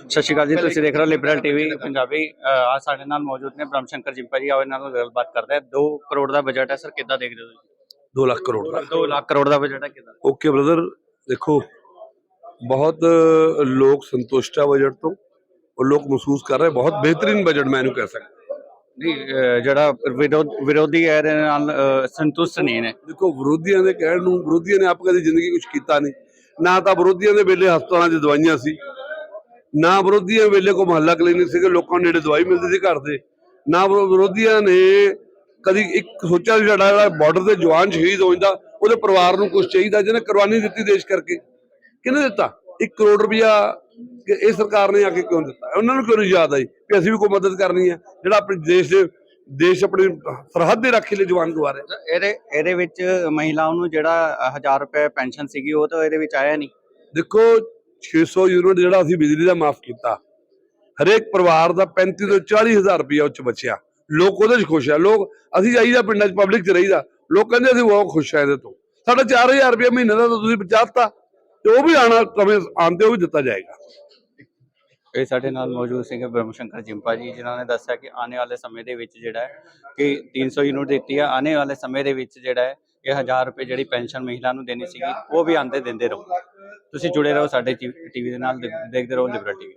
ਸਤਿ ਸ਼੍ਰੀ ਅਕਾਲ ਜੀ ਤੁਸੀਂ ਦੇਖ ਰਹੇ ਹੋ ਲਿਬਰਲ ਟੀਵੀ ਪੰਜਾਬੀ ਆ ਸਾਡੇ ਨਾਲ ਮੌਜੂਦ ਨੇ ਬ੍ਰਹਮ ਸ਼ੰਕਰ ਜਿੰਪਾ ਜੀ ਆਓ ਇਹਨਾਂ ਨਾਲ ਗੱਲਬਾਤ ਕਰਦੇ ਆ 2 ਕਰੋੜ ਦਾ ਬਜਟ ਹੈ ਸਰ ਕਿੱਦਾਂ ਦੇਖਦੇ ਹੋ ਤੁਸੀਂ? 2 ਲੱਖ ਕਰੋੜ ਦਾ। 2 ਲੱਖ ਕਰੋੜ ਦਾ ਬਜਟ ਹੈ ਕਿੱਦਾਂ? ਓਕੇ ਬ੍ਰਦਰ ਦੇਖੋ ਬਹੁਤ ਲੋਕ ਸੰਤੁਸ਼ਟ ਆ ਬਜਟ ਤੋਂ ਉਹ ਲੋਕ ਮਹਿਸੂਸ ਕਰ ਰਹੇ ਬਹੁਤ ਬਿਹਤਰੀਨ ਬਜਟ ਮੈਂ ਇਹਨੂੰ ਕਹਿ ਸਕਦਾ। ਜਿਹੜਾ ਵਿਰੋਧ- ਹੈ ਇਹਦੇ ਨਾਲ ਸੰਤੁਸ਼ਟ ਨਹੀਂ ਨੇ। ਦੇਖੋ ਵਿਰੋਧੀਆਂ ਦੇ ਕਹਿਣ ਨੂੰ ਵਿਰੋਧੀਆਂ ਨੇ ਆਪ ਕਦੇ ਜ਼ਿੰਦਗੀ ਕੁਝ ਕੀਤਾ ਨਹੀਂ। ਨਾ ਤਾਂ ਵਿਰੋਧੀਆਂ ਦੇ ਵੇਲੇ ਹਸਪਤਾਲਾਂ 'ਚ ਦਵਾਈਆਂ ਸੀ ਨਾ ਵਿਰੋਧੀਆਂ ਵੇਲੇ ਕੋ ਮਹੱਲਾ ਕਲੀਨਿਕ ਸੀਗੇ ਲੋਕਾਂ ਨੂੰ ਨੇੜੇ ਦਵਾਈ ਮਿਲਦੀ ਸੀ ਘਰ ਦੇ। ਨਾ ਵਿਰੋ- ਵਿਰੋਧੀਆਂ ਨੇ ਕਦੀ ਇੱਕ ਸੋਚਿਆ ਵੀ ਸਾਡਾ ਜਿਹੜਾ ਬਾਰਡਰ ਤੇ ਜਵਾਨ ਸ਼ਹੀਦ ਹੋ ਜਾਂਦਾ ਉਹਦੇ ਪਰਿਵਾਰ ਨੂੰ ਕੁਝ ਚਾਹੀਦਾ ਜਿਹਨੇ ਕੁਰਬਾਨੀ ਦਿੱਤੀ ਦੇਸ਼ ਕਰਕੇ। ਕਿਹਨੇ ਦਿੱਤਾ? 1 ਕਰੋੜ ਰੁਪਇਆ ਕਿ ਇਹ ਸਰਕਾਰ ਨੇ ਆ ਕੇ ਕਿਉਂ ਦਿੱਤਾ? ਉਹਨਾਂ ਨੂੰ ਕਿਉਂ ਨਹੀਂ ਯਾਦ ਆਈ ਕਿ ਅਸੀਂ ਵੀ ਕੋਈ ਮਦਦ ਕਰਨੀ ਹੈ ਜਿਹੜਾ ਆਪਣੇ ਦੇਸ਼ ਦੇ ਦੇਸ਼ ਆਪਣੀ ਸਰਹੱਦ ਦੇ ਰਾਖੀ ਲਈ ਜਵਾਨ ਗਵਾ ਰਿਹਾ ਇਹਦੇ ਇਹਦੇ ਵਿੱਚ ਮਹਿਲਾਵਾਂ ਨੂੰ ਜਿਹੜਾ 1000 ਰੁਪਏ ਪੈਨਸ਼ਨ ਸੀਗੀ ਉਹ ਤਾਂ ਇਹਦੇ ਵਿੱਚ ਆਇਆ ਨਹੀਂ। ਦੇਖੋ 600 ਯੂਨਿਟ ਜਿਹੜਾ ਅਸੀਂ ਬਿਜਲੀ ਦਾ ਮਾਫ ਕੀਤਾ। ਹਰੇਕ ਪਰਿਵਾਰ ਦਾ 35 ਤੋਂ 40 ਹਜ਼ਾਰ ਰੁਪਇਆ ਉੱਚ ਬਚਿਆ। ਲੋਕ ਉਹਦੇ 'ਚ ਖੁਸ਼ ਆ। ਲੋਕ, ਅਸੀਂ ਜਾਈਦਾ ਪਿੰਡਾਂ 'ਚ ਪਬਲਿਕ 'ਚ ਰਹੀਦਾ। ਲੋਕ ਕਹਿੰਦੇ ਅਸੀਂ ਬਹੁਤ ਖੁਸ਼ ਆ ਇਹਦੇ ਤੋਂ। ਸਾਡਾ 4000 ਰੁਪਇਆ ਮਹੀਨੇ ਦਾ ਤਾਂ ਤੁਸੀਂ ਬਚਾਤਾ ਤੇ ਉਹ ਵੀ ਆਣਾ ਸਮੇਂ ਆਉਂਦੇ ਉਹ ਵੀ ਦਿੱਤਾ ਜਾਏਗਾ। ਇਹ ਸਾਡੇ ਨਾਲ ਮੌਜੂਦ ਸੀਗੇ ਬ੍ਰਹਮ ਸ਼ੰਕਰ ਜਿੰਪਾ ਜੀ, ਜਿਨ੍ਹਾਂ ਨੇ ਦੱਸਿਆ ਕਿ ਆਉਣ ਵਾਲੇ ਸਮੇਂ ਦੇ ਵਿੱਚ ਜਿਹੜਾ ਹੈ ਕਿ 300 ਯੂਨਿਟ ਦਿੱਤੀ ਹੈ ਆਉਣ ਵਾਲੇ ਸਮੇਂ ਦੇ ਵਿੱਚ ਜਿਹੜਾ ਹੈ ਇਹ 1000 ਰੁਪਏ ਜਿਹੜੀ ਪੈਨਸ਼ਨ ਮਹਿਲਾ ਨੂੰ ਦੇਣੀ ਸੀਗੀ, ਉਹ ਵੀ ਆਂਦੇ ਦਿੰਦੇ ਰਹੋ। ਤੁਸੀਂ ਜੁੜੇ ਰਹੋ ਸਾਡੇ ਟੀਵੀ ਦੇ ਨਾਲ ਦੇਖਦੇ ਰਹੋ ਲਿਬਰਲ ਟੀਵੀ